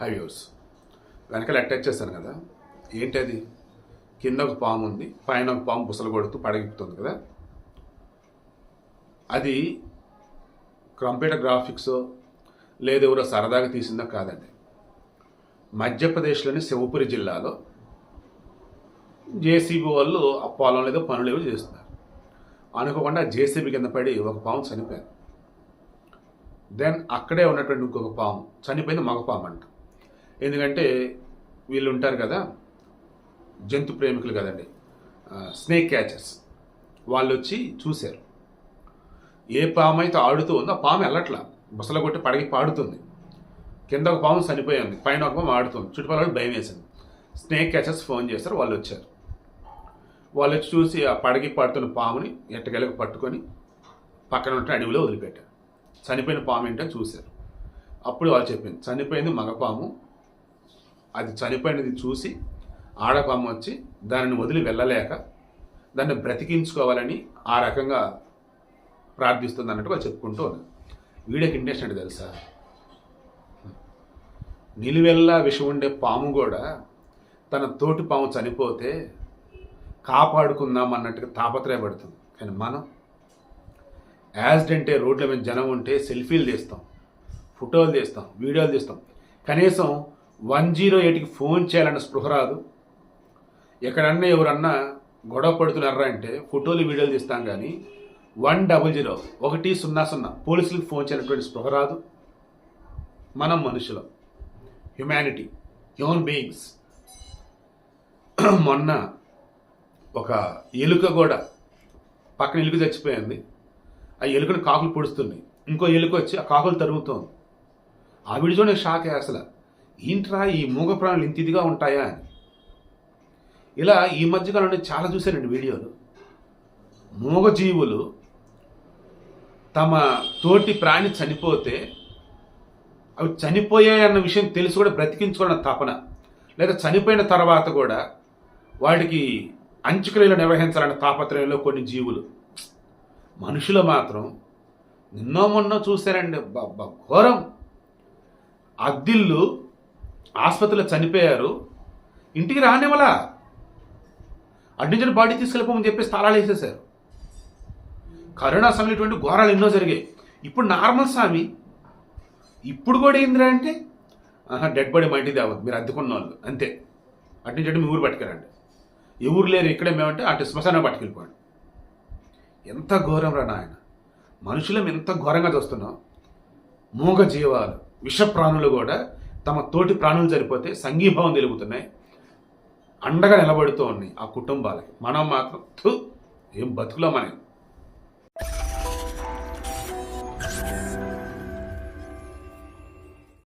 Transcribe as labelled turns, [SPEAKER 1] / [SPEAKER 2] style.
[SPEAKER 1] High హైవ్యూస్ వెనకాల attach చేశాను కదా. ఏంటి అది కింద ఒక పాము ఉంది పైన ఒక పాము బుసలు కొడుతూ పడగిపుతుంది కదా. అది కంప్యూటర్ గ్రాఫిక్స్ లేదు ఎవరో సరదాగా తీసిందో కాదండి. మధ్యప్రదేశ్లోని శివపురి జిల్లాలో జేసీబీ వాళ్ళు ఆ పొలం లేదో పనులు ఏవో చేస్తున్నారు. అనుకోకుండా జేసీబీ కింద పడి ఒక పాము చనిపోయింది. దెన్ అక్కడే ఉన్నటువంటి ఇంకొక పాము చనిపోయింది మగ పాము అంట. ఎందుకంటే వీళ్ళు ఉంటారు కదా జంతు ప్రేమికులు కదండి. స్నేక్ క్యాచర్స్ వాళ్ళు వచ్చి చూశారు. ఏ పాము అయితే ఆడుతూ ఉందో ఆ పాము వెళ్ళట్లా బుసల కొట్టి పడగి పాడుతుంది. కింద ఒక పాము చనిపోయింది పైన ఒక పాము ఆడుతుంది. చుట్టుపక్కల భయం వేసింది. స్నేక్ క్యాచర్స్ ఫోన్ చేశారు. వాళ్ళు వచ్చారు వాళ్ళు వచ్చి చూసి ఆ పడగి పడుతున్న పాముని ఎట్టకెళ్ళకి పట్టుకొని పక్కన ఉంటే అడవిలో వదిలిపెట్టారు. చనిపోయిన పాము ఏంటని చూశారు. అప్పుడు వాళ్ళు చెప్పింది చనిపోయింది మగపాము అది చనిపోయినది చూసి ఆడపాము వచ్చి దానిని వదిలి వెళ్ళలేక దాన్ని బ్రతికించుకోవాలని ఆ రకంగా ప్రార్థిస్తుంది అన్నట్టుగా చెప్పుకుంటూ ఉన్నారు. వీడియోకి ఇంట్రెస్ట్ అంటే తెలుసా? నిలువెల్లా విషం ఉండే పాము కూడా తన తోటి పాము చనిపోతే కాపాడుకుందాం అన్నట్టుగా తాపత్రయపడుతుంది. కానీ మనం యాక్సిడెంటే రోడ్ల మీద జనం ఉంటే సెల్ఫీలు తీస్తాం ఫోటోలు తీస్తాం వీడియోలు తీస్తాం. కనీసం వన్ జీరో ఎయిట్కి ఫోన్ చేయాలన్న స్పృహ రాదు. ఎక్కడన్నా ఎవరన్నా గొడవ పడుతున్నారా అంటే ఫోటోలు వీడియోలు తీస్తాం కానీ వన్ డబుల్ జీరో ఒకటి సున్నా సున్నా పోలీసులకు ఫోన్ చేయాలన్నటువంటి స్పృహ రాదు. మనం మనుషులం. హ్యుమానిటీ హ్యూమన్ బీయింగ్స్ మొన్న ఒక ఎలుక కూడా పక్కన ఎలుక చచ్చిపోయింది. ఆ ఎలుకను కాకులు పొడుస్తున్నాయి. ఇంకో ఎలుక వచ్చి ఆ కాకులు తరుగుతోంది. ఆ వీడియో షాక్ అసలు. ఏంట్రా ఈ మూగ ప్రాణులు ఇంత ఇదిగా ఉంటాయా అని. ఇలా ఈ మధ్యకాలంలో నేను చాలా చూశానండి వీడియోలు. మూగజీవులు తమ తోటి ప్రాణి చనిపోతే అవి చనిపోయాయన్న విషయం తెలిసి కూడా బ్రతికించుకోవడం తపన. లేదా చనిపోయిన తర్వాత కూడా వాటికి అంచుక్రియలు నిర్వహించాలన్న తాపత్రయంలో కొన్ని జీవులు. మనుషులు మాత్రం నిన్నో మొన్నో చూశారండి. ఘోరం. అద్దిల్లు ఆసుపత్రిలో చనిపోయారు. ఇంటికి రానివ్వలా అడ్మిషన్ బాడీ తీసుకెళ్ళిపోమని చెప్పేసి తాళాలు వేసేసారు కరోనా సమయంలో ఇటువంటి ఘోరాలు ఎన్నో జరిగాయి. ఇప్పుడు నార్మల్ స్వామి ఇప్పుడు కూడా ఏందిరా అంటే ఆహా డెడ్ బాడీ మా ఇంటికి తేవద్దు మీరు అద్దెకున్న వాళ్ళు అంతే. అటు నుంచి మీ ఊరు పట్టుకెళ్ళండి. ఏ ఊరు లేరు ఇక్కడే మేమంటే అటు శ్మశానం పట్టుకెళ్ళిపోండి. ఎంత ఘోరం రా నాయన. మనుషులం ఎంత ఘోరంగా చూస్తున్నాం. మూగ జీవాలు విష ప్రాణులు కూడా తమ తోటి ప్రాణులు సరిపోతే సంఘీభావం తెలుగుతున్నాయి. అండగా నిలబడుతూ ఉన్నాయి ఆ కుటుంబాలకి. మనం మాత్రం ఏం బతుకులో మనకి